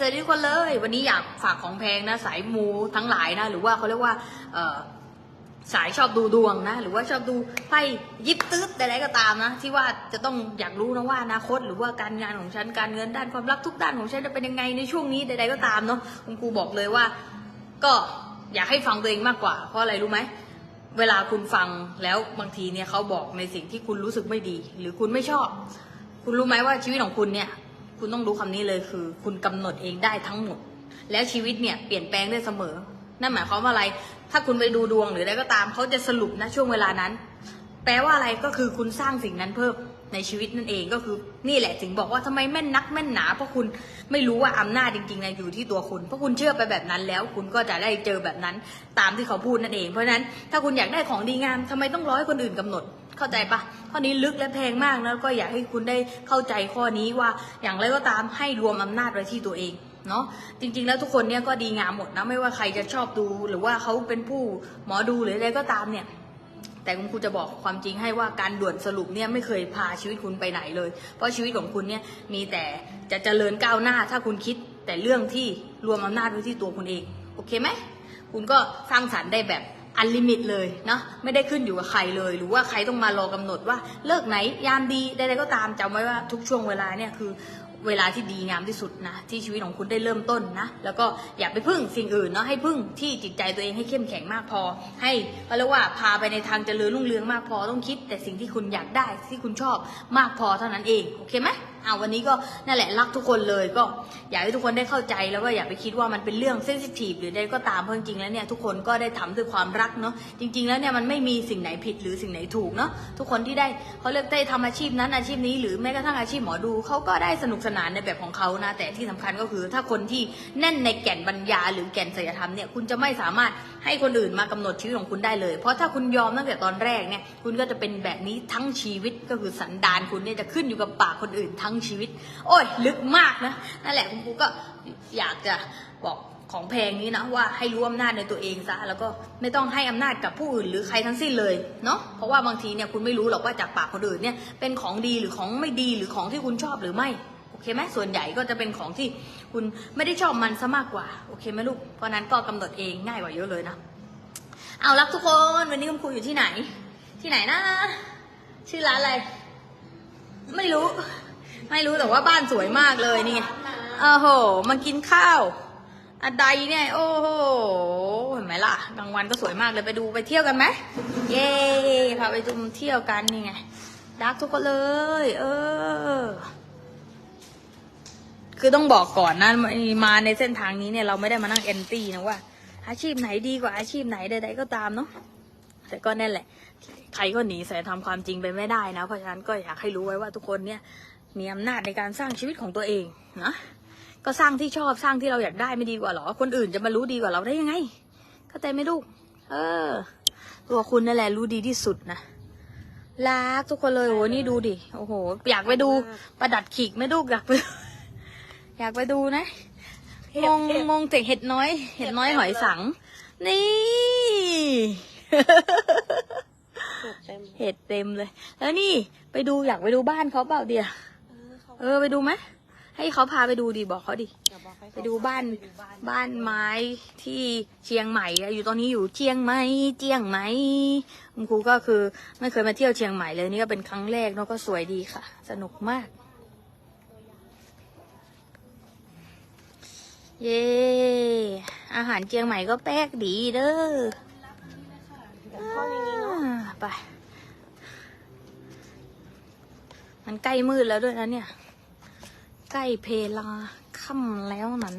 สวัสดีทุกคนเลย วันนี้อยากฝากของแพงนะ สายมูทั้งหลายนะ หรือว่าเขาเรียกว่าเสายชอบดูดวงนะ หรือว่าชอบดูไพ่ยิบตืดใดๆก็ตามนะ ที่ว่าจะต้องอยากรู้นะว่าอนาคต หรือว่าการงานของฉันการเงินด้านความรักทุกด้านของฉันจะเป็นยังไงในช่วงนี้ใดๆก็ตามเนาะคุณครูบอกเลยว่า ก็อยากให้ฟังตัวเองมากกว่า เพราะอะไรรู้ไหมเวลาคุณฟังแล้วบางทีเนี่ยเขาบอกในสิ่งที่คุณรู้สึกไม่ดี หรือคุณไม่ชอบ คุณรู้ไหมว่าชีวิตของคุณเนี่ย คุณต้องรู้คำนี้เลยคือ คุณกำหนดเองได้ทั้งหมด แล้วชีวิตเนี่ยเปลี่ยนแปลงได้เสมอ นั่นหมายความว่าอะไร ถ้าคุณไปดูดวงหรืออะไรก็ตามเขาจะสรุปนะช่วงเวลานั้น แปลว่าอะไรก็คือคุณสร้างสิ่งนั้นเพิ่มในชีวิตนั่นเองก็คือนี่แหละถึงบอกว่าทำไมแม่นนักแม่นหนาเพราะคุณไม่รู้ว่าอำนาจจริงๆนะอยู่ที่ตัวคุณ เพราะคุณเชื่อไปแบบนั้นแล้ว คุณก็จะได้เจอแบบนั้นตามที่เขาพูดนั่นเอง เพราะฉะนั้นถ้าคุณอยากได้ของดีงามทำไมต้องร้อให้คนอื่นกำหนด เข้าใจปะข้อนี้ลึกและแพงมากนะแล้วก็อยากให้คุณได้เข้าใจข้อนี้ว่าอย่างไรก็ตามให้รวมอำนาจไว้ที่ตัวเองเนาะจริงๆแล้วทุกคนเนี่ยก็ดีงามหมดนะไม่ว่าใครจะชอบดูหรือว่าเขาเป็นผู้หมอดูหรืออะไรก็ตามเนี่ยแต่คุณครูจะบอกความจริงให้ว่าการด่วนสรุปเนี่ยไม่เคยพาชีวิตคุณไปไหนเลย เพราะชีวิตของคุณเนี่ยมีแต่จะเจริญก้าวหน้า ถ้าคุณคิดแต่เรื่องที่รวมอำนาจไว้ที่ตัวคุณเอง โอเคไหม คุณก็สร้างสรรค์ได้แบบ อันลิมิตเลยเนาะไม่ได้ขึ้นอยู่กับใครเลย หรือว่าใครต้องมารอกำหนดว่าเลิกไหนยามดีใดๆก็ตามจำไว้ว่าทุกช่วงเวลาเนี่ยคือเวลาที่ดีงามที่สุดนะที่ชีวิตของคุณได้เริ่มต้นนะแล้วก็อย่าไปพึ่งสิ่งอื่นเนาะให้พึ่งที่จิตใจตัวเองให้เข้มแข็งมากพอ ให้เขาเรียกว่าพาไปในทางเจริญรุ่งเรืองมากพอต้องคิด แต่สิ่งที่คุณอยากได้ที่คุณชอบมากพอเท่านั้นเองโอเคไหมอาวันนี้ก็นั่นแหละรักทุกคนเลยก็อยากให้ทุกคนได้เข้าใจแล้วก็อย่าไปคิดว่ามันเป็นเรื่องเซนซิทีฟหรือใดก็ตามเพราะจริงๆแล้วเนี่ยทุกคนก็ได้ทำด้วยความรักเนาะจริง ๆแล้วเนี่ยมันไม่มีสิ่งไหนผิดหรือสิ่งไหนถูกเนาะทุกคนที่ได้เขาเลือกได้ทำอาชีพนั้นอาชีพนี้ หรือแม้กระทั่งอาชีพหมอดูเขาก็ได้สนุกสนานในแบบของเขานะแต่ที่สำคัญก็คือถ้าคนที่แน่นในแก่นปัญญา หรือแก่นศีลธรรมเนี่ยคุณจะไม่สามารถให้คนอื่นมากำหนดชีวิตของคุณได้เลย เพราะถ้าคุณยอมตั้งแต่ตอนแรกเนี่ยคุณก็จะเป็นแบบนี้ทั้งชีวิตก็คือสันดานคุณเนี่ยจะขึ้นอยู่กับปากคนอื่นทั้งชีวิต โอ้ย ลึกมากนะ นั่นแหละคุณครูก็อยากจะบอกของแพงนี้นะว่าให้รู้อำนาจในตัวเองซะแล้วก็ไม่ต้องให้อำนาจกับผู้อื่นหรือใครทั้งสิ้นเลยเนาะเพราะว่าบางทีเนี่ยคุณไม่รู้หรอกว่าจากปากคนอื่นเนี่ยเป็นของดีหรือของไม่ดีหรือของที่คุณชอบหรือไม่โอเคไหมส่วนใหญ่ก็จะเป็นของที่คุณไม่ได้ชอบมันซะมากกว่าโอเคไหมลูกเพราะนั้นก็กำหนดเองง่ายกว่าเยอะเลยนะเอารักทุกคนวันนี้คุณครูอยู่ที่ไหน ที่ไหนนะ ชื่อร้านอะไร ไม่รู้ ไม่รู้แต่ว่าบ้านสวยมากเลยนี่ไงโอ้โหมากินข้าวอะไรเนี่ย โอ้โหเห็นไหมล่ะกลางวันก็สวยมากเลยไปดูไปเที่ยวกันไหมเย้พาไปดูเที่ยวกันนี่ไงรักทุกคนเลย เออ คือต้องบอกก่อนนะมาในเส้นทางนี้เนี่ยเราไม่ได้มานั่งแอนตี้นะว่า อาชีพไหนดีกว่าอาชีพไหนใดๆก็ตามเนาะแต่ก็นั่นแหละ ใครก็หนีสายทำความจริงไปไม่ได้นะ เพราะฉะนั้นก็อยากให้รู้ไว้ว่าทุกคนเนี่ย มีอำนาจในการสร้างชีวิตของตัวเองนะก็สร้างที่ชอบสร้างที่เราอยากได้ไม่ดีกว่าหรอ คนอื่นจะมารู้ดีกว่าเราได้ยังไงเข้าใจไหมลูก เออ ตัวคุณนั่นแหละรู้ดีที่สุดนะรักทุกคนเลยโอ้โหนี่ดูดิโอ้โห อยากไปดูประดัดขีกไหมลูกอยากไปอยากไปดูนะงงงงแต่เห็ดน้อย เห็ดน้อยหอยสัง นี่เต็มเห็ดเต็มเลย แล้วนี่ไปดูอยากไปดูบ้านเขาเปล่าเดียเออ เขาเออไปดูไหมให้เขาพาไปดูดิบอกเขาดิเดี๋ยวบอกให้ไปดูบ้านไปดูบ้านบ้านไม้ที่เชียงใหม่อะอยู่ตอนนี้อยู่เชียงใหม่เจียงใหม่คุณครูก็คือไม่เคยมาเที่ยวเชียงใหม่เลยนี่ก็เป็นครั้งแรกเนาะก็สวยดีค่ะ สนุกมาก เย้อาหารเชียงใหม่ก็แป๊กดีเด้อเดี๋ยวเข้าอย่างนี้เนาะอ่าไปมันใกล้มืดแล้วด้วยนะเนี่ย ใกล้เพลาค่ำแล้วนั้น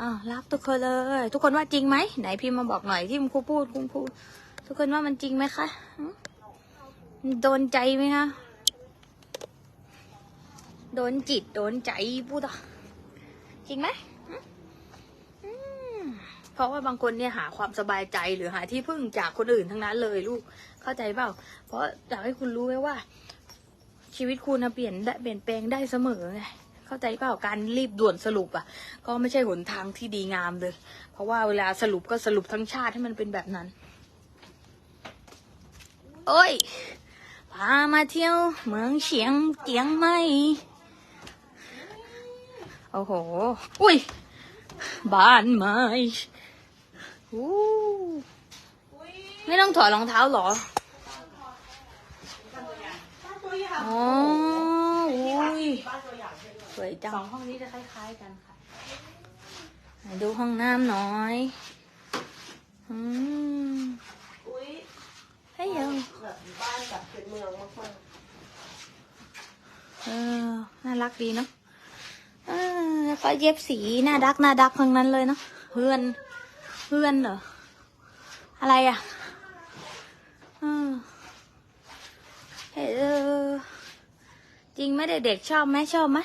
อ้าวรักทุกคนเลย ทุกคนว่าจริงไหมไหนพิมพ์มาบอกหน่อยที่คุณครูพูดคุณครูทุกคนว่ามันจริงไหมคะโดนใจไหมคะโดนจิตโดนใจพูดอะจริงไหมหึอืมเพราะว่าบางคนเนี่ยหาความสบายใจหรือหาที่พึ่งจากคนอื่นทั้งนั้นเลยลูกเข้าใจเปล่า เพราะอยากให้คุณรู้ไว้ว่า ชีวิตคุณนะเปลี่ยนได้เปลี่ยนแปลงได้เสมอไงเข้าใจเปล่าการรีบด่วนสรุปอะ ก็ไม่ใช่หนทางที่ดีงามเลย เพราะว่าเวลาสรุปก็สรุปทั้งชาติให้มันเป็นแบบนั้น โอ้ยพามาเที่ยวเมืองเชียงเจียงใหม่โอ้โห อุ้ย บ้านไม้ไม่ต้องถอดรองเท้าหรอ อ๋ออุ้ยสวยจังสองห้องนี้จะคล้ายๆกันค่ะไหนดูห้องน้ำหน่อย อืมอุ้ยให้ยยังแบบบ้านแบบเป็นเมืองมากเออ น่ารักดีเนาะเออแล้วก็เย็บสีน่าดักน่าดักทั้งนั้นเลยเนาะ เพื่อน เพื่อนเหรอ อะไรอะเออ เออจริงไหม่เด็กๆชอบไหมชอบไหม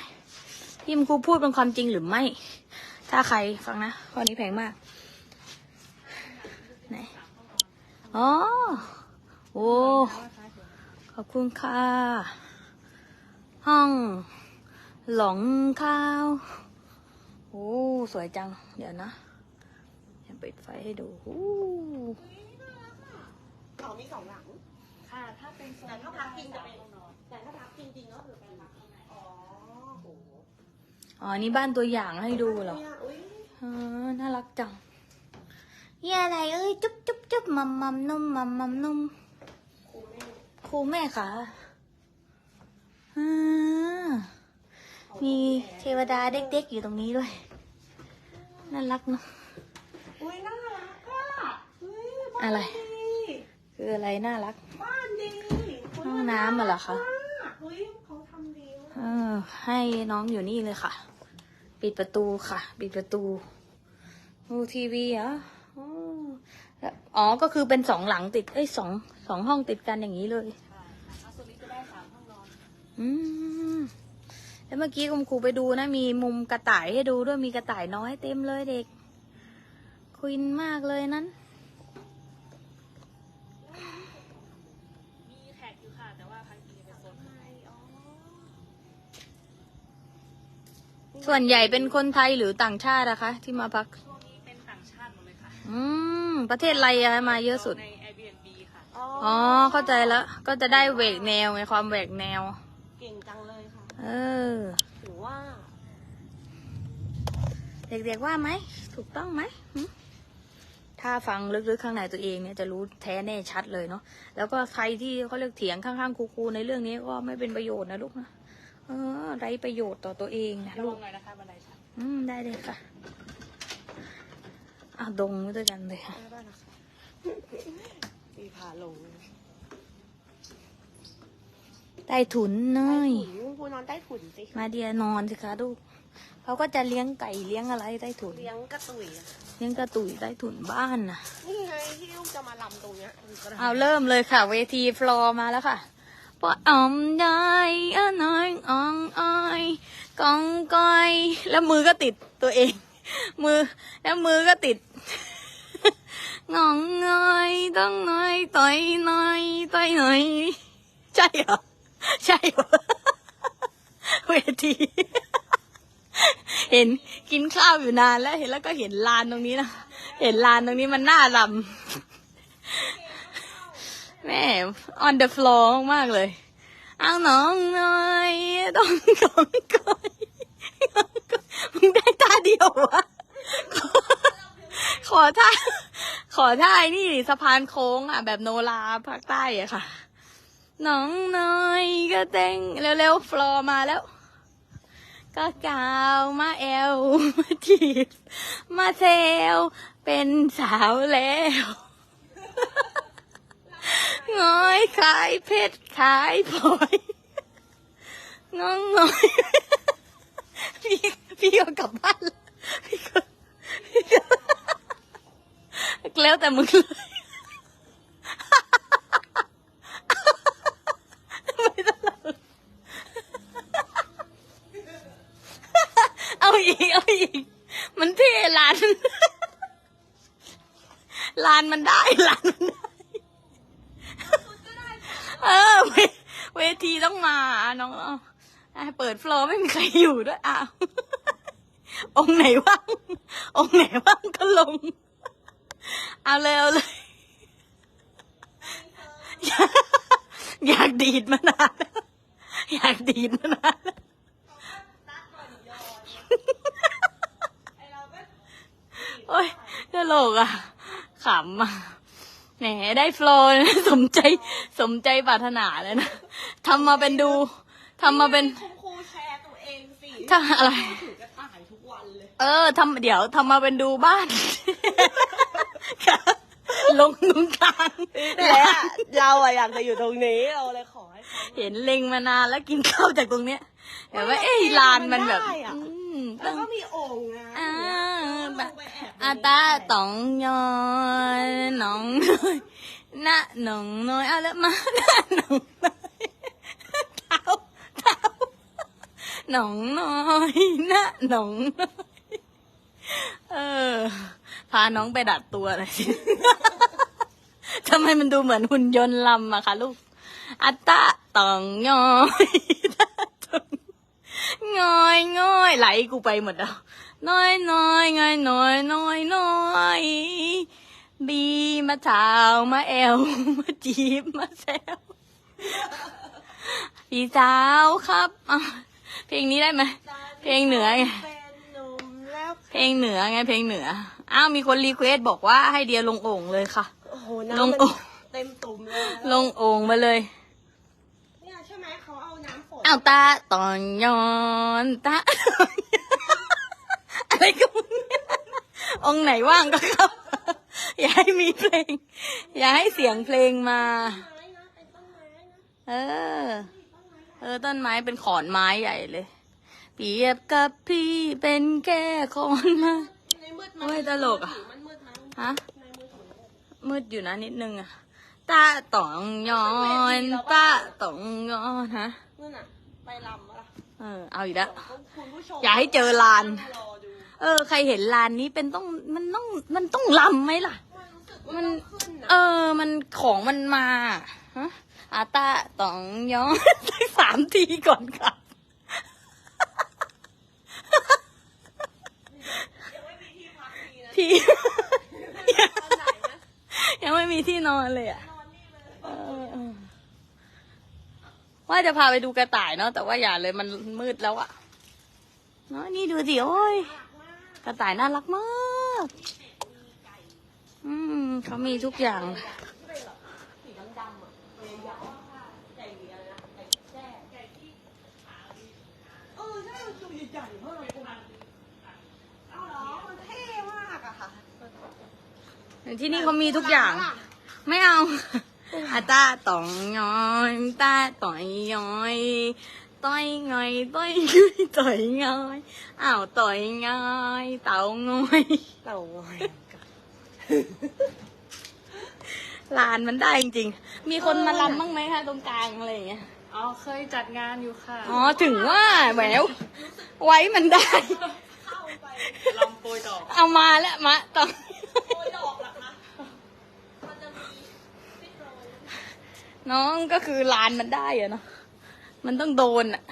พิมพ์ครูพูดเป็นความจริงหรือไม่ ถ้าใครฟังนะข้อนี้แพงมากไหนอ๋อโอ้ขอบคุณค่ะ ห้อง หลงข้าวโอ้สวยจัง เดี๋ยวนะเดี๋ยวปิดไฟให้ดูโอ้ ๆเขามีสองหลัง ค่ะ ถ้าเป็นโซน แต่ถ้าพักจริงจะเป็นห้องนอนแต่ถ้าพักจริงๆก็คือเป็นอ๋อโหอ๋อ นี่บ้านตัวอย่างให้ดูเหรอเนี่ยอุ้ยเออน่ารักจังเยี่ยอะไรเอ้ย จุ๊บจุ๊บจุ๊บมัมมัมนุ่มมัมมัมนุ่มครูแม่ครูแม่ค่ะอ่ามีเทวดาเด็กๆอยู่ตรงนี้ด้วย น่ารักเนาะ อุ้ยน่ารักอะอุ้ยบ้านอะไร ดีคืออะไรน่ารัก บ้านดีห้อง น้ำอะเหรอคะอุ้ยเขาทำดีมากเออ ให้น้องอยู่นี่เลยค่ะ ปิดประตูค่ะ ปิดประตูดูทีวีเหรออ๋อแล้วอ๋อก็คือเป็นสองหลังติด เอ้ยสองสองห้องติดกันอย่างนี้เลยค่ะถ้าโซนนี้จะได้สามห้องนอนอืมแล้วเมื่อกี้คุณครูไปดูนะ มีมุมกระต่ายให้ดูด้วยมีกระต่ายน้อยเต็มเลยเด็ก ควินมากเลยนั้น ส่วนใหญ่เป็นคนไทยหรือต่างชาติอะคะ ที่มาพักช่วงนี้เป็นต่างชาติหมดเลยค่ะอืม ประเทศอะไรอะมาเยอะสุด ใน Airbnb ค่ะ อ๋อ เข้าใจแล้ว ก็จะได้แหวกแนวไงความแหวกแนว เก่งจังเลยค่ะเออ ถือว่า เด็กๆว่าไหม ถูกต้องไหมหึถ้าฟังลึกๆข้างในตัวเองเนี่ยจะรู้แท้แน่ชัดเลยเนาะ แล้วก็ใครที่เขาเรียกเถียงข้างๆครูๆในเรื่องนี้ก็ไม่เป็นประโยชน์นะลูกนะ เออไรประโยชน์ต่อตัวเองนะระลูวักงหน่อยนะคะบันไดชันอืมได้เลยค่ะอะดงด้วยกันเลยค่ะได้บ้านนะคะมีพาลงใต้ถุนเนใต้ยถุนครูนอนใต้ถุนสิมาเดียนอนสิคะลูกเขาก็จะเลี้ยงไก่เลี้ยงอะไรใต้ถุนเลี้ยงกระตุยอะเลี้ยงกระตุยใต้ถุนบ้านน่ะนี่ไงที่ลูกจะมาลำตรงเนี้ยกระดาษเอาเริ่มเลยค่ะ เวทีฟลอร์มาแล้วค่ะ ปออมได้อะน้อยอองอ้อยกองก้อย แล้วมือก็ติดตัวเอง มือ แล้วมือก็ติดงองน้อยต้องน้อยต่อยน้อยต่อยน้อย ใช่เหรอ ใช่เหรอเวทีเห็นกินข้าวอยู่นานแล้วเห็นแล้วก็เห็นลานตรงนี้นะ เห็นลานตรงนี้มันน่ารำ แม่ on the floor มากเลย เอาน้องหน่อยต้องกองกอยมึงได้ท่าเดียววะขอท่าขอท่าไอ้นี่สะพานโค้งอะ แบบโนราภาคใต้อะค่ะ น้องน้อยก็เต้งเร็วๆฟลอร์มาแล้ว ก็กาวมาแอลมาจีบมาเซลเป็นสาวแล้ว งอยขายเพชรขายพลอยงองงอยพี่พี่ก็กลับบ้านแล้วพี่ก็พี่ก็แล้วแต่มึงเลยไม่ต้องเล่าเอาอีกเอาอีกมันเท่ลานลานมันได้ลานมันได้ เออเวเวทีต้องมาน้องเปิดฟลอร์ไม่มีใครอยู่ด้วยอ้าวองไหนว่างองไหนว่างก็ลง เอาเลยเอาเลยอยากดีดมานานอยากดีดมานานโอ้ยตลกอะขำอะ แหมได้โฟลว์นะสมใจสมใจปรารถนาเลยนะทำมาเป็นดูทำมาเป็น คุณครูแชร์ตัวเองสิถ้าอะไร ถือกระต่ายทุกวันเลย เออทำเดี๋ยวทำมาเป็นดูบ้าน ลงตรงกลางแต่เราอะอยากจะอยู่ตรงนี้เราเลยขอให้เขา เห็นเล็งมานานแล้วกินข้าวจากตรงเนี้ยแต่ว่าเอ้ยลานมันแบบ ได้อะอืม แล้ต้วองก็มีโอ่งนะอ่าแบแบบบไปแอบอาตาตองยอยน้องน้อยนะน้องน้อยเอาแล้วมานะน้องน้อยเท้าเท้าน้องน้อยนะน้องน้อยเออ พาน้องไปดัดตัวหน่อยสิทำไมมันดูเหมือนหุ่นยนต์ลำอะคะลูก อัตตะตองยอยตะตอง งอยงอยไหลกูไปหมดแล้วน้อยน้อยงอยน้อยน้อยน้อยบีมาเช้ามาแอวมาจีบมาแซวพี่สาวครับอะเพลงนี้ได้ไหมเพลงเหนือไงเป็นหนุ่มแล้วเพลงเหนือไงเพลงเหนืออ้าวมีคนรีเควสบอกว่าให้เดียลงโอ่งเลยค่ะโอ้โหลน้ำงมันโอ่งเต็มตุ่มเลยลงโอ่งมาเลยเนี่ยใช่ไหมเขา เอาน้ำฝนเอาตาตอนย้อนตาอะไรก็มึงองไหนว่างก็เข้าอย่าให้มีเพลง อย่าให้เสียงเพลงมา เออ เออต้นไม้เป็นขอนไม้ใหญ่เลย เปรียบกับพี่เป็นแค่ขอนม้ในมืดโอ้ยตลกอะฮะมืดอยู่นะนิดนึงอะตาตองยอนตาตองยอนฮะ นู่นน่ะ ไปลำมาละเออเอาอีกแล้ว คุณผู้ชมอย่าให้เจอลาน รอดูเออ ใครเห็นลานนี้เป็นต้องมันต้องมันต้องลำไหมล่ะ มันรู้สึกว่ามันต้องขึ้นเอนะอ มันของมันมาฮะอาตาตองยอนสามทีก่อนค่ะ ยังไม่มีที่พักดีนะที่ ตอนไหนนะยังไม่มีที่นอนเลยอะ นอนนี่เลย เออเออ ว่าจะพาไปดูกระต่ายเนาะแต่ว่าอย่าเลยมันมืดแล้วอะเนาะนี่ดูสิโอ้ยกระต่ายน่ารักมากอืมเขามีทุกอย่างสีดำๆอะตัวยาวๆค่ะไก่เลี้ยงนะไก่แจ้ไก่ที่ขาดีเออใช่มันตัวใหญ่ๆมากเลยคุณเอาเหรอมันเท่มากอะค่ะที่นี่เขามีทุกอย่าง ไม่เอา อาตาตองย้อยตาต่อยย้อยต่อยงอยต่อยงอยต่อยงอยอ้าวต่อยงอยเต่างอยเต่างอยลานมันได้จริงๆ มีคนมาลำบ้างไหมคะตรงกลางอะไรอย่างเงี้ย อ๋อเคยจัดงานอยู่ค่ะ อ๋อถึงว่าแหววไว้มันได้ เข้าไปลำโปรยดอกเอามาแล้วมะต้อง โอยดอกเหรอคะมันจะมีฟิตโรย น้องก็คือลานมันได้อะเนาะมันต้องโดนอะ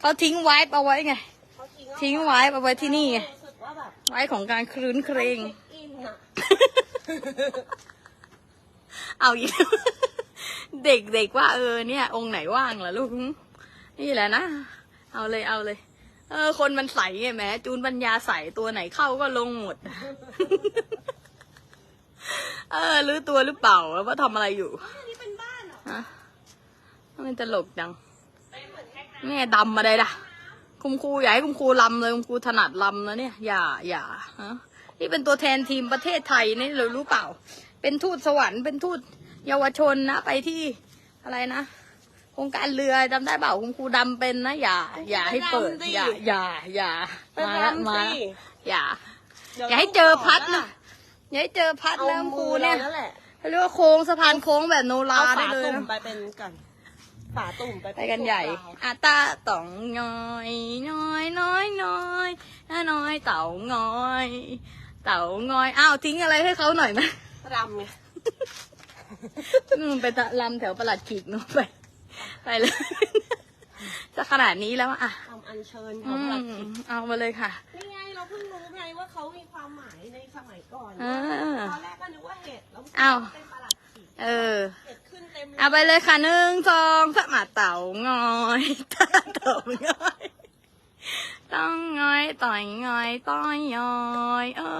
เขาทิ้งไว้เอาไว้ไง ทิ้งไว้เอาไว้ที่นี่ไงรู้สึกว่าแบบไว้ของการคลื้นเครงเอาอีกเด็กเด็กว่าเออเนี่ย องค์ไหนว่างล่ะลูก นี่แหละนะ เอาเลยเอาเลย เออ คนมันใสไงแม้จูนปัญญาใสตัวไหนเข้าก็ลงหมด เออรู้ตัวหรือเปล่าว่าทำอะไรอยู่อันนี้เป็นบ้านเหรอฮะมันตลกจังเป็นเหมือนแค่แม่ดำมาได้ด่ะ คุณครูอยากให้คุณครูลำเลยคุณครูถนัดลำนะเนี่ย อย่าอย่าฮะนี่เป็นตัวแทนทีมประเทศไทยนี่เรารู้เปล่า เป็นทูตสวรรค์เป็นทูตเยาวชนนะไปที่อะไรนะโครงการเรือจำได้เปล่าคุณครูดำเป็นนะอย่า อย่าให้เปิดอย่าอย่าอย่าเป็นมาละลำมาสิละอย่าดี๋วอย่าให้เจอพัดนะอ ย่าให้เจอพัดเอาแล้วคุณครูมือเนี่ยเรานั่นแหละเขาเรียกว่าโค้งสะพานโค้งแบบโนราเอาได้ฝาเลยตุ่มนะ ไปเป็นกันฝาตุ่มไปไปกันใหญ่อาตาตองน้อยน้อยน้อยน้อยน้อยเต่างอย เต่างอย อ้าวทิ้งอะไรให้เขาหน่อยไหมรำไงนู่นไปตะลำแถวประหลัดขีกนู่นไป ไปเลย จะขนาดนี้แล้วอะทำอัญเชิญอืเขาพลัดมขิกเอามาเลยค่ะ นี่ไง เราเพิ่งรู้ไงว่าเขามีความหมายในสมัยก่อนอ่า ตอนแรกก็นึกว่าเห็ดแล้วอ้าว เป็นประหลัดขิกเออ เห็ดขึ้นเต็มเลย เอาไปเลยค่ะหนึ่งสองสามมาเต่างอยตาเต่างอย ต้องงอยอยต่อยงอยต้อยยอยเอ้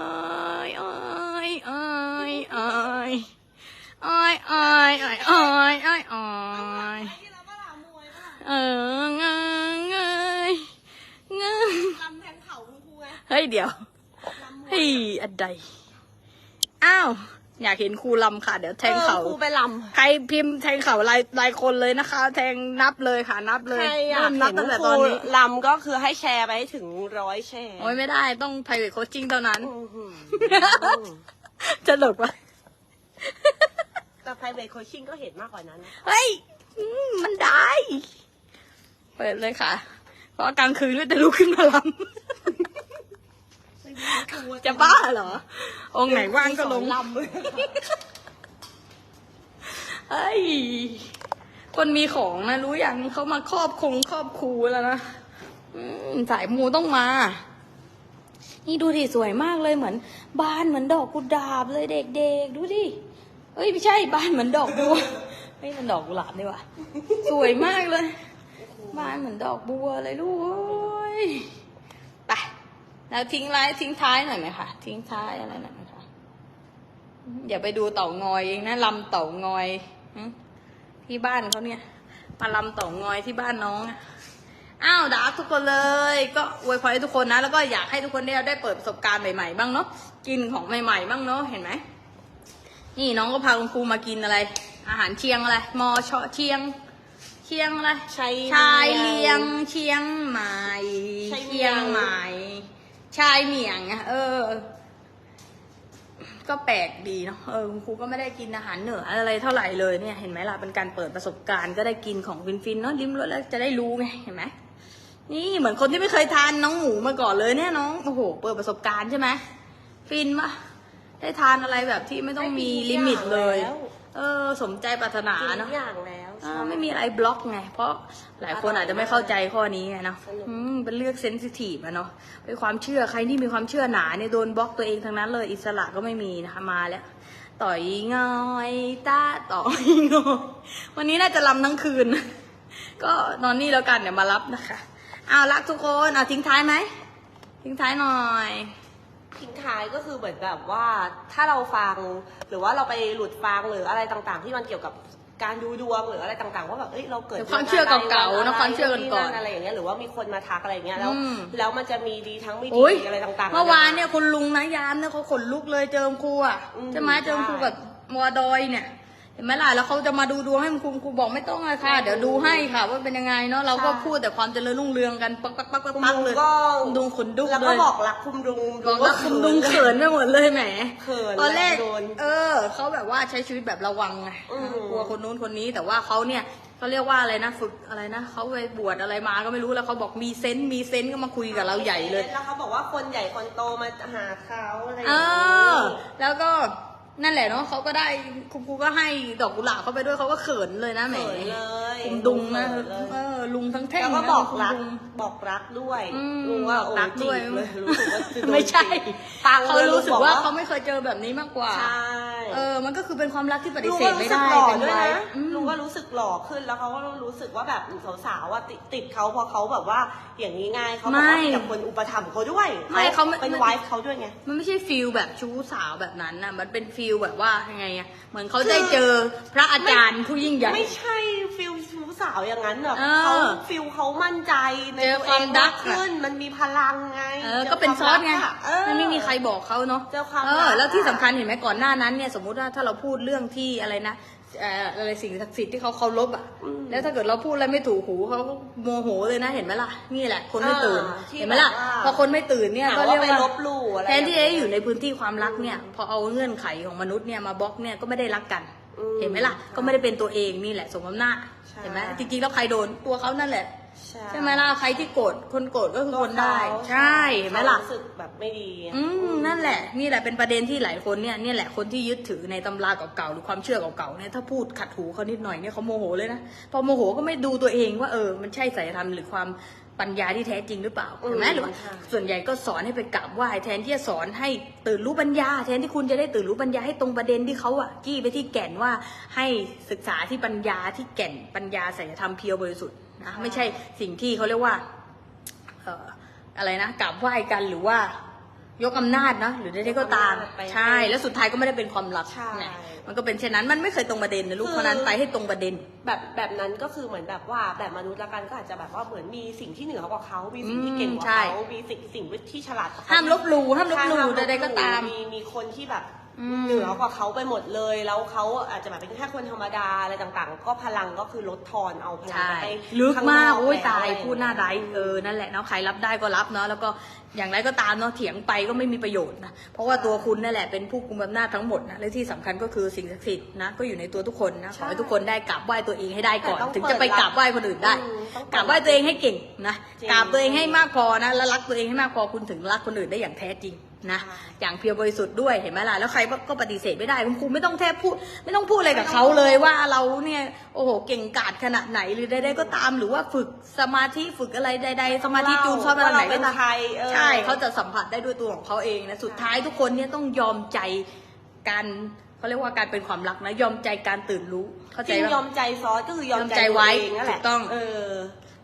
ยเอ้ยเอ้ยเอ้ยเอ้ยเอ้ยเอ้ยเอ้ยเอ้ยเอ้ย ที่เราก็ลามวยป่ะ เออเงยเงยเงย ลำแทงเข่าคุณครูไง เฮ้ยเดี๋ยวลำมวยเฮ้ยอันใด อ้าว อยากเห็นครูลำค่ะ เดี๋ยวแทงเขา ออครูไปลำใครพิมพ์แทงเขารายรายคนเลยนะคะ แทงนับเลยค่ะนับเลยใครอยาเริ่กมนัเห็บนตั้งแต่คตอนรูนี้ ลำก็คือให้แชร์ไปให้ถึงร้อยแชร์โอ้ยไม่ได้ต้อง private coaching เท่านั้น อื้อหือจะหลกวะแต่ private coaching ก็เห็นมากกว่านั้นนะเฮ้ยอืมมันได้ เปิดเลยค่ะ เพราะกลางคืนก็จะลุกขึ้นมาลำ จะบ้าเหรอ องค์ไหนว่างก็ลงลำเลยเฮ้ย คนมีของนะ รู้อย่างเขามาครอบคงครอบครูแล้วนะอืมสายมูต้องมา นี่ดูดิสวยมากเลยเหมือน บานเหมือนดอกกุหลาบเลยเด็กๆ ดูดิเฮ้ยไม่ใช่บานเหมือนดอกบัวไม่มันดอกกุหลาบนี่หว่าสวยมากเลย บานเหมือนดอกบัวเลยลูกเอ้ยไป แล้วทิ้งไลายทิ้งท้ายหน่อยไหมคะทิ้งท้ายอะไรหน่อยไหมคะอย่าไปดูเต่างอยเองนะลำเต่างอยหึที่บ้านเขาเนี่ยมาลำเต่างอยที่บ้านน้องอะอ้าวดักทุกคนเลย ก็อวยพรให้ทุกคนนะ แล้วก็อยากให้ทุกคนได้ได้เปิดประสบการณ์ใหม่ๆบ้างเนาะกินของใหม่ๆบ้างเนาะเห็นไหมนี่น้องก็พาคุณครูมากินอะไร อาหารเชียงอะไรมอชอเชียงเชียงอะไรชัยชายเลียงเชียงใหม่ชายเมีเชียยงงใหม่ ชายเหมียงอะเออ ก็แปลกดีเนาะเออคุณครูก็ไม่ได้กินอาหารเหนืออะไรเท่าไหร่เลยเนี่ยเห็นไหมล่ะเป็นการเปิดประสบการณ์ก็ได้กินของฟินๆเนาะลิ้มรสแล้วจะได้รู้ไงเห็นไหมนี่เหมือนคนที่ไม่เคยทานน้องหมูมาก่อนเลยเนี่ยน้องโอ้โห เปิดประสบการณ์ใช่ไหมฟินปะได้ทานอะไรแบบที่ไม่ต้องมีลิมิตเลย เออ สมใจปรารถนากินทุเนาะกอย่างแล้ว อ่าไม่มีอะไรบล็อกไง เพราะหลายคนอาจจะไม่เข้าใจข้อนี้ไงเนาะอืมเป็นเลือกเซนซิทีฟอะเนาะเป็นความเชื่อใครที่มีความเชื่อหนาเนี่ยโดนบล็อกตัวเองทั้งนั้นเลยอิสระก็ไม่มีนะคะมาแล้ว ต่อยงอยตาต่อยงอยวันนี้น่าจะลำทั้งคืน ก็นอนนี่แล้วกันเดี๋ยวมารับนะคะเอารักทุกคนเอาทิ้งท้ายไหมทิ้งท้ายหน่อยทิ้งท้ายก็คือเหมือนแบบว่าถ้าเราฟังหรือว่าเราไปหลุดฟังหรืออะไรต่างๆ ที่มันเกี่ยวกับ การดูดวงหรืออะไรต่างๆว่าแบบเอ้ยเราเกิดเดี๋ยวความเชื่อเก่าๆดือนะความเชื่อกันก่อนอะไรอย่างเงี้ยหรือว่ามีคนมาทักอะไรอย่างเงี้ยแล้วอืมแล้วมันจะมีดีทั้งไม่โอ้ดียอะไรต่างๆเมื่อวานเนี่ยคุณลุงนะยามเนี่ยเขาขนลุกเลยเจอครูอะอืมใช่ไหมเจอครูกับมัวดอยเนี่ยเห็นไหมล่ะแล้วเขาจะมาดูดวงให้คุณครูบอกไม่ต้องเลยค่ะ เดี๋ยวดูให้ค่ะ ว่าเป็นยังไงเนาะเราก็พูดแต่ความเจริญรุ่งเรืองกันปักปักปักปักคุณปักลุงเลยก็คุณลุงขนลุกแล้วเลก็ยบอกรักคุณลุงบอกว่าคุณลุงเขินไปหมดเลยแหมเขินตอนแรกโดนเออเขาแบบว่าใช้ชีวิตแบบระวังไงอืมกลัวคนนู้นคนนี้แต่ว่าเขาเนี่ยเขาเรียกว่าอะไรนะฝึกอะไรนะเขาไปบวชอะไรมาก็ไม่รู้แล้วเขาบอกมีเซนต์มีเซนต์ก็มาคุยกับเราใหญ่เลยแล้วเขาบอกว่าคนใหญ่คนโตมาหาเขาอะไรอย่างเอเงี้อยแล้วก็ นั่นแหละเนาะเขาก็ได้คุณครูก็ให้ดอกกุหลาบเขาไปด้วยเขาก็เขินเลยนะแหม เขินเลย คุณดุงนะเขิเลยเออ ลุงทั้งแท่งแล้วก็นะบอกคุณรักลุง บอกรักด้วยอืมลุงว่าบอกโอ้รักด้วยจีบเลยรู้สึกว่าจะโดนไม่ใช่จีบฟังเขาเลยรู้สึกลุงบอว่าเขาไม่เคยเจอแบบนี้มากกว่า ใช่เออ มันก็คือเป็นความรักที่ปฏิลุงเสก็ธรู้ไม่สึกได้หล่อเป็นด้วยไว้นะอืม ลุงก็รู้สึกหล่อขึ้นแล้วเขาก็รู้สึกว่าแบบสาวๆว่าติดติดเขาเพราะเขาแบบว่าอย่างนี้ไงเขาบอกว่ามีแต่คนอุปถัมภ์เขาด้วยไม่เขาไม่ เป็นไวฟ์เขาด้วยไง มันไม่ใช่ฟิลแบบชู้สาวแบบนั้นนะมันเป็นฟิลแบบว่ายังไงอะเหมือนเขาได้เจอพระอาจารย์ผู้ยิ่งใหญ่ ไม่ใช่ฟิลชู้สาวอย่างนั้นหรอกเออเขาฟิลเขามั่นใจในเจอตัวควาเอมงดัมากกขึ้น มันมีพลังไงเออ ก็เป็นซอสไงจความรักอะเออ มันไม่มีใครบอกเขาเนาะเจอความเอรัอกแล้วที่สำคัญเห็นไหมก่อนหน้านั้นเนี่ยสมมุติว่าถ้าเราพูดเรื่องที่อะไรนะเอ่ออะไรสิ่งศักดิ์สิทธิ์ที่เขาเคารพอะ อืมแล้วถ้าเกิดเราพูดอะไรไม่ถูกหูเขาก็โมโหเลยนะเห็นไหมล่ะ นี่แหละ คนไม่ตื่น อ่าที่เห็นไหมล่ะ แบบว่า พอคนไม่ตื่นเนี่ยหาก็ว่าเรียกไปว่า ลบหลู่อะไรแทนที่อย่างจะเงี้ยอยู่ในพื้นที่ความรักเนี่ย พอเอาเงื่อนไขของมนุษย์เนี่ยมาบล็อกเนี่ยก็ไม่ได้รักกันอืม เห็นไหมล่ะ ก็ไม่ได้เป็นตัวเองนี่แหละ สมน้ำหน้าใช่เห็นไหมจริงๆแล้วใครโดนตัวเขานั่นแหละ ใช่ใช่ไหมล่ะใครที่โกรธคนโกรธก็คือคนได้ตัวเขาใช่เห็นไหมล่ะเขารู้สึกแบบไม่ดี อืมนั่นแหละ นี่แหละเป็นประเด็นที่หลายคนเนี่ยเนี่ยแหละคนที่ยึดถือในตำราเก่าๆหรือความเชื่อเก่าๆเนี่ยถ้าพูดขัดหูเขานิดหน่อยเนี่ยเขาโมโหเลยนะพอโมโหก็ไม่ดูตัวเองว่าเออมันใช่ศีลธรรมหรือความ ปัญญาที่แท้จริงหรือเปล่าอืมเห็นไหมหรือว่าใช่ส่วนใหญ่ก็สอนให้ไปกราบไหว้แทนที่จะสอนให้ตื่นรู้ปัญญา แทนที่คุณจะได้ตื่นรู้ปัญญาให้ตรงประเด็นที่เขาอะจี้ไปที่แก่นว่าให้ศึกษาที่ปัญญาที่แก่นปัญญาศีลธรรมเพียวบริสุทธิ์นะไม่ใช่สิ่งที่เขาเรียกว่าเอ่ออะไรนะกราบไหว้กันหรือว่า ยกอำนาจนะหรือใดๆก็ตามไปใช่ แล้วสุดท้ายก็ไม่ได้เป็นความลับใช่ เนี่ยมันก็เป็นเช่นนั้นมันไม่เคยตรงประเด็นนะลูกคือเพราะฉะนั้นไปให้ตรงประเด็น แบบแบบนั้นก็คือเหมือนแบบว่าแบบมนุษย์ละกันก็อาจจะแบบว่าเหมือนมีสิ่งที่เหนือกว่าเขามีสิ่งที่เก่งกว่าใช่เขามีสิ่งสิ่งที่ฉลาดกว่าเขาห้ามลบหลู่ห้ามลบหลู่ใช่ใดๆก็ตาม มีมีคนที่แบบ อืม เหนือกว่าเขาไปหมดเลย แล้วเขาอาจจะแบบเป็นแค่คนธรรมดาอะไรต่างๆ ก็พลังก็คือลดทอนเอาพลังใช่ ไปลึกข้างมากนโอ้ยแล้วตายอะไรองเงี้พูดหน้าไร้เออนั่นแหละเนาะใครรับได้ก็รับเนาะแล้วก็อย่างไรก็ตามเนาะเถียงไปก็ไม่มีประโยชน์นะเพราะว่าตัวคุณนั่นแหละเป็นผู้กุมอำนาจทั้งหมดนะและที่สำคัญก็คือสิ่งศักดิ์สิทธิ์นะก็อยู่ในตัวทุกคนนะขอให้ทุกคนได้กราบไหว้ตัวเองให้ได้ก่อน แต่ต้องถึงจะไปกราบไหว้คนอื่นได้อืมต้องเปิดกราบไหว้ตัวเองให้เก่งนะจริง กราบตัวเองให้มากพอนะแล้วรักตัวเองให้มากพอคุณถึงรักคนอื่นได้อย่างแท้จริง นะใช่อย่างเพียวบริสุทธิ์ด้วยเห็นไหมล่ะแล้วใครก็ปฏิเสธไม่ได้คุณครูไม่ต้องแทบพูด ไม่ต้องพูดอะไรกับเขาเลยว่าเราเนี่ยโอ้โหเก่งกาจขนาดไหนหรือใดๆก็ตามหรือว่าฝึกสมาธิฝึกอะไรใด ๆ สมาธิจูนชอบอะไรว่าเราไหนเป็ก็นตามใครออใช่เขาจะสัมผัสได้ด้วยตัวของเขาเองนะสุดท้ายทุกคนเนี่ยต้องยอมใจการเขาเรียกว่าการเป็นความรักนะยอมใจการตื่นรู้ เข้าจใจริงปะยอมใจซอสก็คือยอมยอมใจไว้ตัวเองนั่นแหละถูกต้อง เออ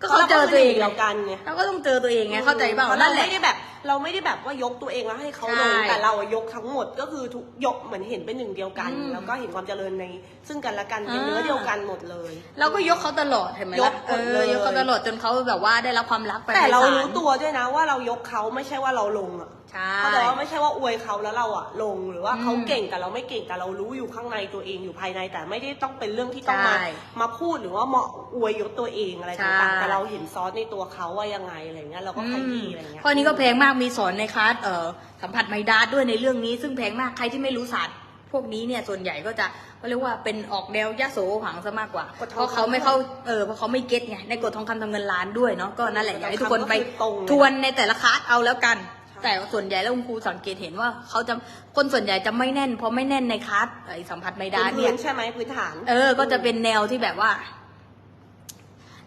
ก็เขาเจอตัวเองเดียวกันไงเราก็ต้องเจอตัวเองไงเข้าใจเปล่าพระนั่เรานแหละไม่ได้แบบ เราไม่ได้แบบว่ายกตัวเองแล้วให้เขาลง ใช่แต่เราอะยกทั้งหมดก็คือทุกยกเหมือนเห็นเป็นหนึ่งเดียวกัน อืมแล้วก็เห็นความเจริญใน ซึ่งกันและกันเป็นอ่า เนื้อเดียวกันหมดเลย เราก็ยกเขาตลอดเห็นไหมยล่ะกหเอมดเลอยยกเขาตลอดจนเขาแบบว่าได้รับความรักไปแต่เราไพศลรู้ตัวด้วยนะว่าเรายกเขาไม่ใช่ว่าเราลงอะใช่ เขาแต่ว่าไม่ใช่ว่าอวยเขาแล้วเราอะลงหรือว่าอืมเขาเก่งแต่เราไม่เก่งแต่เรารู้อยู่ข้างในตัวเองอยู่ภายในแต่ไม่ได้ต้องเป็นเรื่องที่ต้องมาใช่มาพูดหรือว่ามาอวยยกตัวเองอะไรต่างใช่ ๆแต่เราเห็นซอสในตัวเขาว่ายังไงอะไรเงี้ยเราก็ขยี้อะไรเงี้ย ข้อนี้ก็แพงมากมีสอนในคลาสเอ่อสัมผัสไมดาสด้วยในเรื่องนี้ ซึ่งแพงมากใครที่ไม่รู้ศาสตร์พวกนี้เนี่ยส่วนใหญ่ก็จะเขาเรียกว่าเป็นออกแนวยะโสหังซะมากกว่ากดทเพองคำราะเขาไม่เข้าเออเพราะเขาไม่เก็ตไงในกฎทองคำทำเงินล้านด้วยเนาะก็นั่นแหละอยากให้ทุกคนไปกฎทองคำก็คือตรงเลยทวนในแต่ละคลาสเอาแล้วกันใช่แต่ส่วนใหญ่แล้วคุณครูสังเกตเห็นว่าเขาจะคนส่วนใหญ่จะไม่แน่นเพราะไม่แน่นในคลาสไอ้สัมผัสไมดาสพื้เนี่ยนๆใช่ไหมพื้นฐานเออก็จะเป็นแนวที่แบบว่า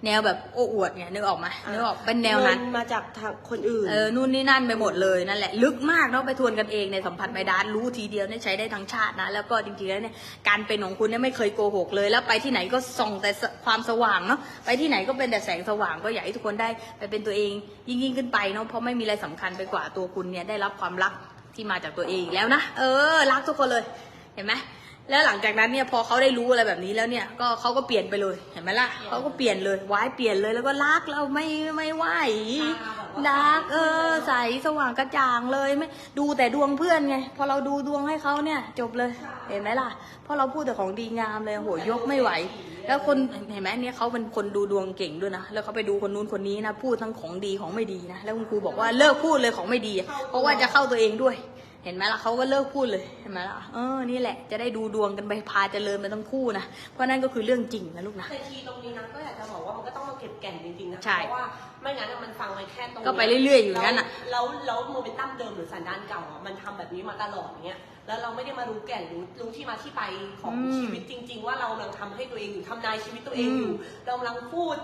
แนวแบบโอ้อวดไงนึกออกไหมนึกออกเป็นแนวนั้นเงิมาจากทางคนอื่นเออนู่นนี่นั่นไปหมดเลยนั่นแหละลึกมากเนาะไปทวนกันเองในสัมผัสไมดานรู้ทีเดียวเนี่ยใช้ได้ทั้งชาตินะแล้วก็จริงๆแล้วเนี่ยการเป็นของคุณเนี่ยไม่เคยโกหกเลย แล้วไปที่ไหนก็ส่องแต่ความสว่างเนาะไปที่ไหนก็เป็นแต่แสงสว่างก็อยากให้ทุกคนได้ไปเป็นตัวเองยิ่งยิ่งๆขึ้นไปเนาะเพราะไม่มีอะไรสำคัญไปกว่าตัวคุณเนี่ยได้รับความรักที่มาจากตัวเองแล้วนะเออ รักทุกคนเลยเห็นไหม แล้วหลังจากนั้นเนี่ยพอเขาได้รู้อะไรแบบนี้แล้วเนี่ยก็เขาก็เปลี่ยนไปเลยเห็นไหมล่ะเขาก็เปลี่ยนเลยว้ายเปลี่ยนเลยแล้วก็รักเราไม่ไม่ไหวดักเออใสสว่างกระจ่างเลยไม่ดูแต่ดวงเพื่อนไงพอเราดูดวงให้เขาเนี่ยจบเลยเห็นไหมล่ะเพราะเราพูดแต่ของดีงามเลยโหยกไม่ไหว แล้วคนเห็นไหมเนี่ยเขาเป็นคนดูดวงเก่งด้วยนะแล้วเขาไปดูคนนู้นคนนี้นะพูดทั้งของดีของไม่ดีนะแล้วคุณครูบอกว่าเลิกพูดเลยของไม่ดี เพราะว่าจะเข้าตัวเองด้วย เห็นไหมล่ะเขาก็เลิกพูดเลยเห็นไหมล่ะเออนี่แหละจะได้ดูดวงกันไปพาเจริญไปทั้งคู่นะเพราะนั่นก็คือเรื่องจริงนะลูกนะ แต่ทีตรงนี้นะก็อยากจะบอกว่ามันก็ต้องมาเก็บแก่นจริงๆนะใช่เพราะว่าไม่งั้นอะมันฟังไปแค่ตรงนี้ก็ไปเรื่อยๆอยู่อย่างนั้นอะ แล้วแล้วโมเมนตัมเดิมหรือสันดานเก่าอะมันทำแบบนี้มาตลอดอย่างเงี้ยแล้วเราไม่ได้มารู้แก่นรู้รู้ที่มาที่ไปของอืมชีวิตจริง ๆ ว่าเรากำลังทำให้ตัวเองอยู่ทำนายชีวิตตัวเองอยู่ เรากำลังพูด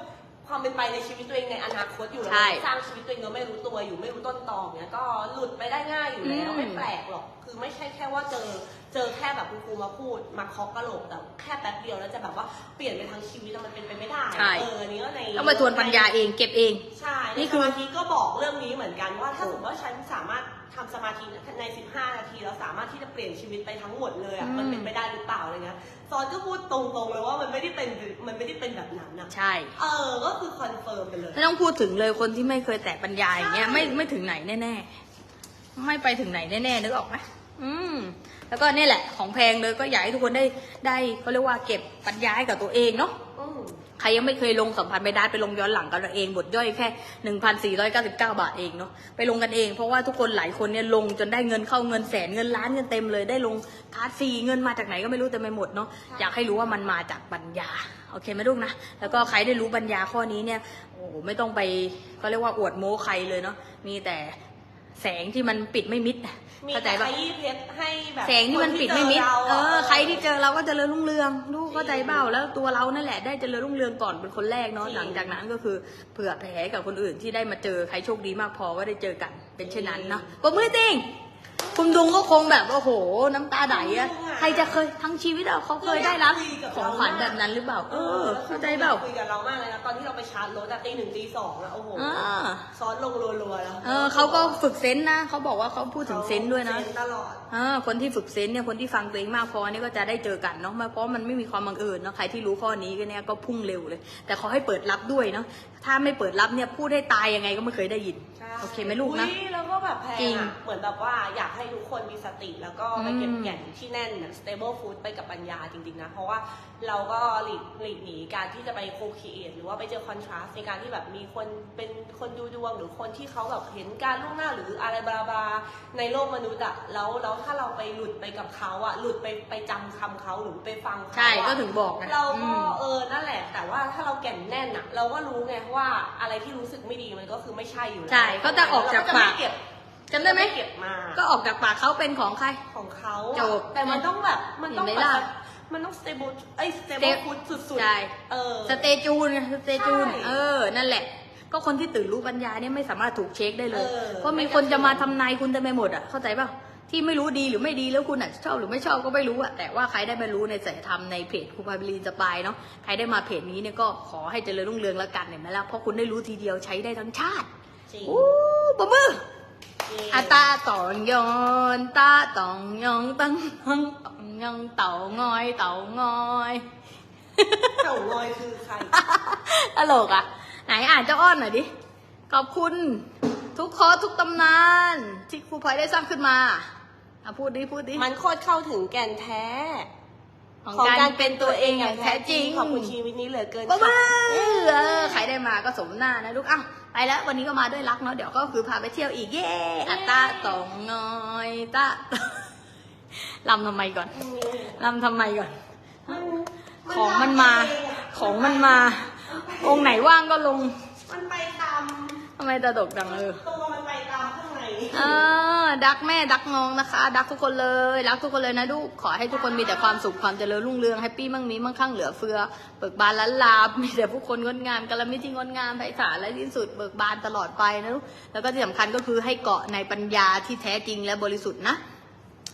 ความเป็นไปในชีวิตตัวเองในอนาคตอยู่ใช่เราสร้างชีวิตตัวเองโดยไม่รู้ตัวอยู่ไม่รู้ต้นตอเนี้ยก็หลุดไปได้ง่ายอยู่แล้วอืม ไม่แปลกหรอกคือไม่ใช่แค่ว่าเจอเจอแค่แบบคุณครูมาพูดมาเคาะกระโหลกแต่แค่แป๊บเดียวแล้วจะแบบว่าเปลี่ยนไปทั้งชีวิตแล้วมันเป็นไปไม่ได้ใช่ เอออันนี้ก็ใน ต้องไปทวนปัญญาเองเก็บเอง ใช่นี่นี่คืคืออสมาธิก็บอกเรื่องนี้เหมือนกันว่าถ้าสมมติว่าฉันสามารถ ทำสมาธิใน 15 นาทีแล้วสามารถที่จะเปลี่ยนชีวิตไปทั้งหมดเลยอะ อืม มันเป็นไปได้หรือเปล่าอะไรเงี้ยซอนก็พูดตรงๆเลยว่ามันไม่ได้เป็น มันไม่ได้เป็นแบบนั้นนะใช่ เออ ก็คือคอนเฟิร์มไปเลย ไม่ต้องพูดถึงเลยคนที่ไม่เคยแตะปัญญาอย่างเงี้ยไม่ไม่ถึงไหนแน่ๆ ไม่ไปถึงไหนแน่ๆนึกออกไหมอืม แล้วก็นี่แหละของแพงเลยก็อยากให้ทุกคนได้ได้เขาเรียกว่าเก็บปัญญาให้กับตัวเองเนาะอืม ใครยังไม่เคยลงสัมพันธ์ไม่ได้ไปลงย้อนหลังกันเองบทย่อยแค่หนึ่งพันสี่ร้อยเก้าสิบเก้าบาทเองเนาะไปลงกันเองเพราะว่าทุกคนหลายคนเนี่ยลงจนได้เงินเข้าเงินแสนเงินล้านเงินเต็มเลยได้ลงคาร์ดฟรีเงินมาจากไหนก็ไม่รู้เต็มไปหมดเนาะอยากให้รู้ว่ามันมาจากปัญญาโอเคไหมลูกนะแล้วก็ใครได้รู้ปัญญาข้อนี้เนี่ยโอ้โหไม่ต้องไปเขาเรียกว่าอวดโม้ใครเลยเนาะมีแต่ แสงที่มันปิดไม่มิดมีเข้าใจแต่ปะ ขยี้เพชรให้แบบแสงที่มันปิดไม่มิด คนเอที่จอราะใครที่เจอเราก็เจริญรุ่งเรือง ลูกเข้าใจเปล่าแล้วตัวเรานั่นแหละได้เจริญรุ่งเรืองก่อนเป็นคนแรกเนาะ จริง หลังจากนั้นก็คือเผื่อแผ่กับคนอื่นที่ได้มาเจอใครโชคดีมากพอก็ได้เจอกัน เป็นเช่นนั้นเนาะปรบมือจริง คุณดุงก็คงแบบโอ้โห น้ำตาไหลอะใครจะเคยทั้งชีวิตอะเขาเคยได้รับของขวัญแบบนั้นหรือเปล่า เออ เข้าใจเปล่าคุยกับเรามากเลยนะตอนที่เราไปชาร์จรถอะตีหนึ่งตีสองอะโอ้โหอ่าซ้อนลงรัวๆแล้วเออเขาก็ฝึกเซนส์นะเขาบอกว่าเขาพูดถึงเซนส์ด้วยนะเซตลอดเออ คนที่ฝึกเซนส์เนี่ยคนที่ฟังตัวเองมากพอเนี่ยก็จะได้เจอกันเนาะเพราะมันไม่มีความบังเอิญเนาะใครที่รู้ข้อนี้ก็เนี่ยก็พุ่งเร็วเลย แต่ขอให้เปิดรับด้วยเนาะถ้าไม่เปิดรับเนี่ยพูดให้ตายยังไงก็ไม่เคยได้ยินใช่โอเคไหมลูกนะอุ๊ยแล้วก็แบบแพงจริงอะเหมือนแบบว่าอยากให้ทุกคนมีสติแล้วก็ไปเก็บอืมแก่นที่แน่น stable food ไปกับปัญญาจริงๆนะ เพราะว่าเราก็หลีกหลีกหนีการที่จะไปโคคีเอทหรือว่าไปเจอคอนทราสในการที่แบบมีคนเป็นคนดูดวงหรือคนที่เขาแบบเห็นการล่วงหน้าหรืออะไรบลาบลาในโลกมนุษย์อะแล้วแล้วถ้าเราไปหลุดไปกับเขาอะหลุดไปไปจำคำเขาหรือไปฟังเขาอะ ใช่ก็ถึงบอกไงเราอืก็ม เออนั่นแหละ แต่ว่าถ้าเราแก่นแน่นอะเราก็รู้ไงว่าอะไรที่รู้สึกไม่ดีมันก็คือไม่ใช่อยู่แล้วใช่ก็จะออกจากเรจะไม่ปากเก็บจำได้ไหมเก็บมาก็ออกจากปากเขาเป็นของใคร ของเขาจอะบแต่มันต้องแบบมันต้องเห็นไหมแบล่ะบมันต้อง stable เอ้ย stable Stable food สุดใช่ ๆเออ สเตจูนไงสเตจูนใช่เออ นั่นแหละ ก็คนที่ตื่นรู้ปัญญาเนี่ยไม่สามารถถูกเช็คได้เลย เออ เพราะมีคนจะมาทำนายคุณเต็มไปหมดอะ เข้าใจเปล่า ที่ไม่รู้ดีหรือไม่ดีแล้วคุณอะชอบหรือไม่ชอบก็ไม่รู้อะแต่ว่าใครได้มารู้ในสายธรรมในเพจครูพาบิลีนสปายเนาะใครได้มาเพจนี้เนี่ยก็ขอให้เจริญรุ่งเรืองแล้วกันเห็นไหมล่ะเพราะคุณได้รู้ทีเดียวใช้ได้ทั้งชาติจริงอู้ปรบมือจริงอาตาตองยอนตาตองยองตังตองตองยองเต่างอยเต่างอยเต่างอยคือใคร ตลกอะไหนอ่านเจ้าอ้อนหน่อยดิขอบคุณ ทุกคอร์สทุกตำนาน ที่ครูพลอยได้สร้างขึ้นมา อะพูดดิพูดดิ มันโคตรเข้าถึงแก่นแท้ ของของการการเป็นตัวเองอย่างแท้จริง ขอบคุณชีวิตนี้เหลือเกินบ๊ายค่ะบายเออใครได้มาก็สมหน้านะลูกอะไปแล้ววันนี้ก็มาด้วยรักเนาะเดี๋ยวก็คือพาไปเที่ยวอีกเย่อัตตาตองน้อยตาลำทำไมก่อนลำทำไมก่อน ของมันมา ของมันมา องค์ไหนว่างก็ลงมันไปตามทำไมตาดกดังเออ ตัวมันไปตามข้างใน เออ ดักแม่ดักน้องนะคะ ดักทุกคนเลยรักทุกคนเลยนะลูกขอให้ทุกคนมีแต่ความสุขความเจริญรุ่งเรืองแฮปปี้มั่งมีมั่งคั่งเหลือเฟือเบิกบานล้านลาบมีแต่ผู้คนงดงามกาลมิที่งดงามไพศาลและที่สุดเบิกบานตลอดไปนะลูกแล้วก็ที่สำคัญก็คือให้เกาะในปัญญาที่แท้จริงและบริสุทธิ์นะ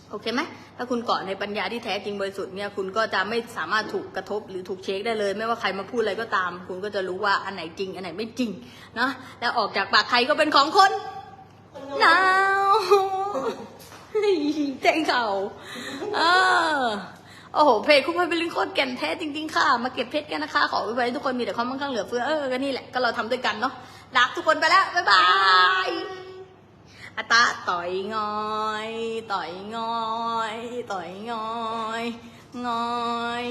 โอเคไหมถ้าคุณเกาะในปัญญาที่แท้จริงบริสุทธิ์เนี่ยคุณก็จะไม่สามารถถูกกระทบหรือถูกเช็คได้เลย ไม่ว่าใครมาพูดอะไรก็ตาม คุณก็จะรู้ว่าอันไหนจริง อันไหนไม่จริงนะแล้วออกจากปากใครก็เป็นของคน หนาวใจเขาเออโอ้โห เพจคุณพลอยเป็นลิงโคตรแก่นแท้จริงๆค่ะ มาเก็บเพชรกันนะคะ ขอไว้ทุกคนมีแต่ความมั่งคั่งเหลือเฟือ เออ ก็นี่แหละ ก็เราทำด้วยกันเนาะรักทุกคนไปแล้ว บ๊ายบายอาตาต่อยงอย ต่อยงอย ต่อยงอย งอย